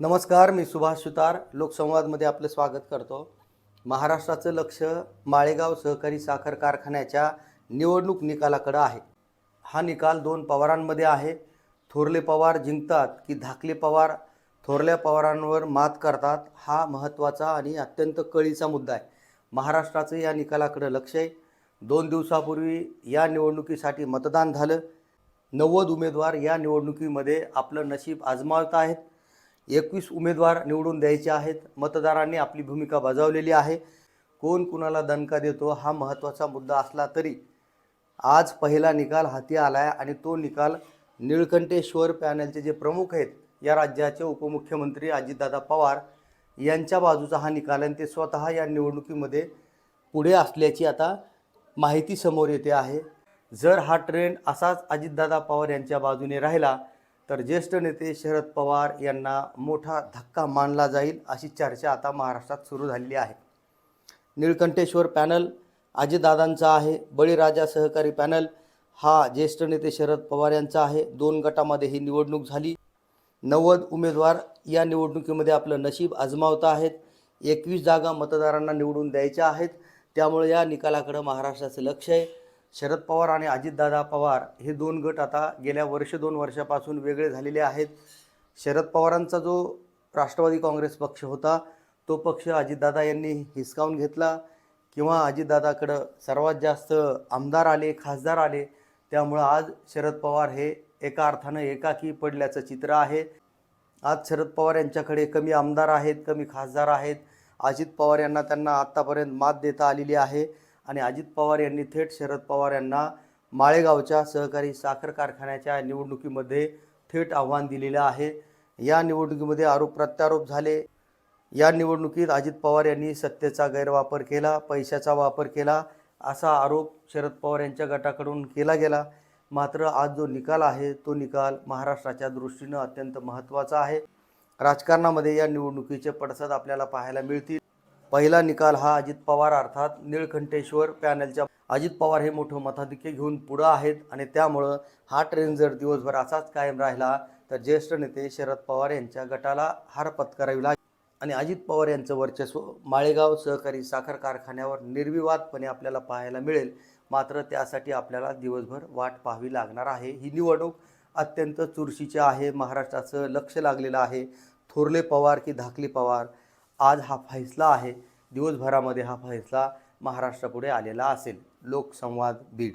नमस्कार मी सुभाष सुतार. लोकसंवादमध्ये आपलं स्वागत करतो. महाराष्ट्राचं लक्ष माळेगाव सहकारी साखर कारखान्याच्या निवडणूक निकालाकडं आहे. हा निकाल दोन पवारांमध्ये आहे. थोरले पवार जिंकतात की धाकले पवार थोरल्या पवारांवर मात करतात हा महत्त्वाचा आणि अत्यंत कळीचा मुद्दा आहे. महाराष्ट्राचं या निकालाकडं लक्ष आहे. दोन दिवसापूर्वी या निवडणुकीसाठी मतदान झालं. नव्वद उमेदवार या निवडणुकीमध्ये आपलं नशीब आजमावत आहेत. एकवीस उमेदवार निवडून द्यायचे आहेत. मतदारांनी आपली भूमिका बजावलेली आहे. कोण कुणाला दणका देतो हा महत्त्वाचा मुद्दा असला तरी. आज पहिला निकाल हाती आला आहे आणि तो निकाल निळकंठेश्वर पॅनलचे जे प्रमुख आहेत या राज्याचे उपमुख्यमंत्री अजितदादा पवार यांच्या बाजूचा हा निकाल आणि ते स्वतः या निवडणुकीमध्ये पुढे असल्याची आता माहिती समोर येते आहे. जर हा ट्रेंड असाच अजितदादा पवार यांच्या बाजूने राहिला तर ज्येष्ठ नेते शरद पवार यांना मोठा धक्का मानला जाईल अशी चर्चा आता महाराष्ट्रात सुरू झालेली आहे. निळकंठेश्वर पॅनल अजितदादांचा आहे बळीराजा सहकारी पॅनल हा ज्येष्ठ नेते शरद पवार यांचा आहे. दोन गटामध्ये ही निवडणूक झाली. नव्वद उमेदवार या निवडणुकीमध्ये आपलं नशीब आजमावत आहेत. एकवीस जागा मतदारांना निवडून द्यायच्या आहेत. त्यामुळे या निकालाकडं महाराष्ट्राचं लक्ष आहे. शरद पवार आणि अजितदादा पवार हे दोन गट आता गेल्या वर्ष दोन वर्षापासून वेगळे झालेले आहेत. शरद पवारांचा जो राष्ट्रवादी काँग्रेस पक्ष होता तो पक्ष अजितदादा यांनी हिसकावून घेतला किंवा अजितदादाकडं सर्वात जास्त आमदार आले खासदार आले त्यामुळं आज शरद पवार हे एका अर्थानं एकाकी पडल्याचं चित्र आहे. आज शरद पवार यांच्याकडे कमी आमदार आहेत कमी खासदार आहेत. अजित पवार यांना त्यांना आत्तापर्यंत मात देता आलेली आहे. आणि अजित पवार यांनी थेट शरद पवार यांना माळेगावच्या सहकारी साखर कारखान्याच्या निवडणुकीमध्ये थेट आव्हान दिलेलं आहे. या निवडणुकीमध्ये आरोप प्रत्यारोप झाले. या निवडणुकीत अजित पवार यांनी सत्तेचा गैरवापर केला पैशाचा वापर केला असा आरोप शरद पवार यांच्या गटाकडून केला गेला. मात्र आज जो निकाल आहे तो निकाल महाराष्ट्राच्या दृष्टीनं अत्यंत महत्त्वाचा आहे. राजकारणामध्ये या निवडणुकीचे पडसाद आपल्याला पाहायला मिळतील. पहिला निकाल हा अजित पवार अर्थात निळकंठेश्वर पॅनलच्या अजित पवार हे मोठं मताधिक्य घेऊन पुढं आहेत आणि त्यामुळं हा ट्रेंड जर दिवसभर असाच कायम राहिला तर ज्येष्ठ नेते शरद पवार यांच्या गटाला हार पत्करावी लागेल आणि अजित पवार यांचं वर्चस्व माळेगाव सहकारी साखर कारखान्यावर निर्विवादपणे आपल्याला पाहायला मिळेल. मात्र त्यासाठी आपल्याला दिवसभर वाट पाहावी लागणार आहे. ही निवडणूक अत्यंत चुरशीची आहे. महाराष्ट्राचं लक्ष लागलेलं आहे. थोरले पवार की धाकली पवार? आज हा फैसला आहे. दिवसभरामध्ये हा फैसला महाराष्ट्रापुढे आलेला असेल. लोकसंवाद बीड.